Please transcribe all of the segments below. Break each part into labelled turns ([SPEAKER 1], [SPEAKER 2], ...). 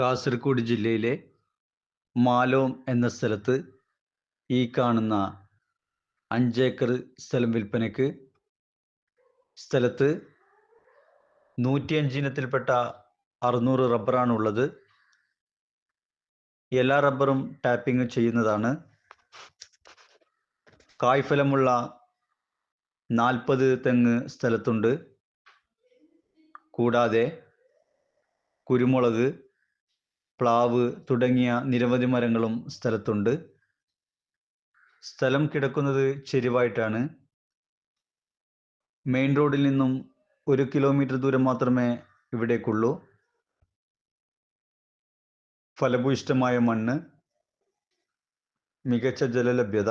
[SPEAKER 1] കാസർഗോഡ് ജില്ലയിലെ മാലോം എന്ന സ്ഥലത്ത് ഈ കാണുന്ന അഞ്ചേക്കർ സ്ഥലം വിൽപ്പനയ്ക്ക് സ്ഥലത്ത് നൂറ്റിയഞ്ച് ഇനത്തിൽപ്പെട്ട അറുന്നൂറ് റബ്ബറാണ് ഉള്ളത് എല്ലാ റബ്ബറും ടാപ്പിംഗ് ചെയ്യുന്നതാണ്. കായ്ഫലമുള്ള നാൽപ്പത് തെങ്ങ് സ്ഥലത്തുണ്ട്. കൂടാതെ കുരുമുളക് പ്ലാവ് തുടങ്ങിയ നിരവധി മരങ്ങളും സ്ഥലത്തുണ്ട്. സ്ഥലം കിടക്കുന്നത് ചെരിവായിട്ടാണ്. മെയിൻ റോഡിൽ നിന്നും ഒരു കിലോമീറ്റർ ദൂരം മാത്രമേ ഇവിടേക്കുള്ളൂ. ഫലഭൂയിഷ്ടമായ മണ്ണ് മികച്ച ജലലഭ്യത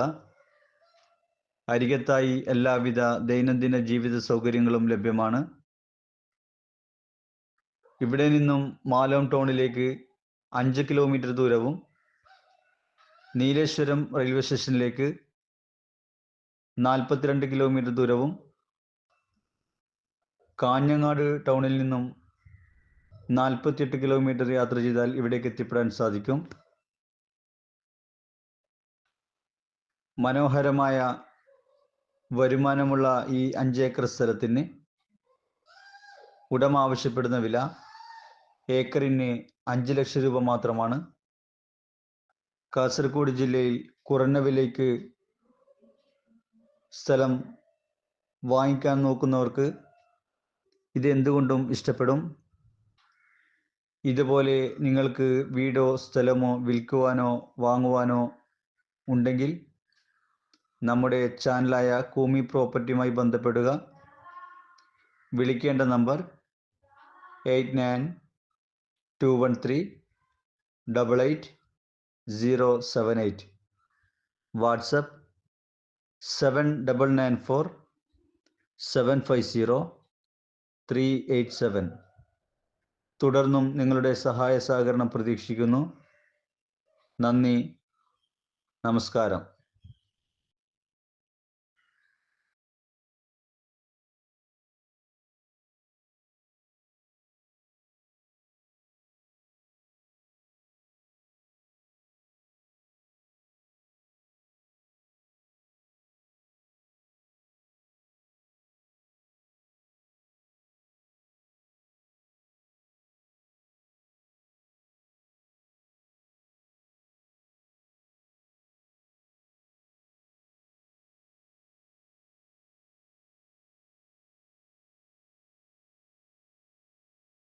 [SPEAKER 1] അരികത്തായി എല്ലാവിധ ദൈനംദിന ജീവിത സൗകര്യങ്ങളും ലഭ്യമാണ്. ഇവിടെ നിന്നും മാലോം ടൗണിലേക്ക് അഞ്ച് കിലോമീറ്റർ ദൂരവും നീലേശ്വരം റെയിൽവേ സ്റ്റേഷനിലേക്ക് നാൽപ്പത്തിരണ്ട് കിലോമീറ്റർ ദൂരവും കാഞ്ഞങ്ങാട് ടൗണിൽ നിന്നും നാൽപ്പത്തിയെട്ട് കിലോമീറ്റർ യാത്ര ചെയ്താൽ ഇവിടേക്ക് എത്തിപ്പെടാൻ സാധിക്കും. മനോഹരമായ വരുമാനമുള്ള ഈ അഞ്ചേക്കർ സ്ഥലത്തിന് ഉടമ ആവശ്യപ്പെടുന്ന വില ഏക്കറിന് അഞ്ച് ലക്ഷം രൂപ മാത്രമാണ്. കാസർഗോഡ് ജില്ലയിൽ കുറഞ്ഞ വിലയ്ക്ക് സ്ഥലം വാങ്ങിക്കാൻ നോക്കുന്നവർക്ക് ഇത് എന്തുകൊണ്ടും ഇഷ്ടപ്പെടും? ഇതുപോലെ നിങ്ങൾക്ക് വീടോ സ്ഥലമോ വിൽക്കുവാനോ വാങ്ങുവാനോ ഉണ്ടെങ്കിൽ നമ്മുടെ ചാനലായ കൂമി പ്രോപ്പർട്ടിയുമായി ബന്ധപ്പെടുക. വിളിക്കേണ്ട number eight nine two one three double eight zero seven eight WhatsApp seven double nine four seven five zero three eight seven തുടർന്നും നിങ്ങളുടെ സഹായ സഹകരണം പ്രതീക്ഷിക്കുന്നു. നന്ദി. നമസ്കാരം.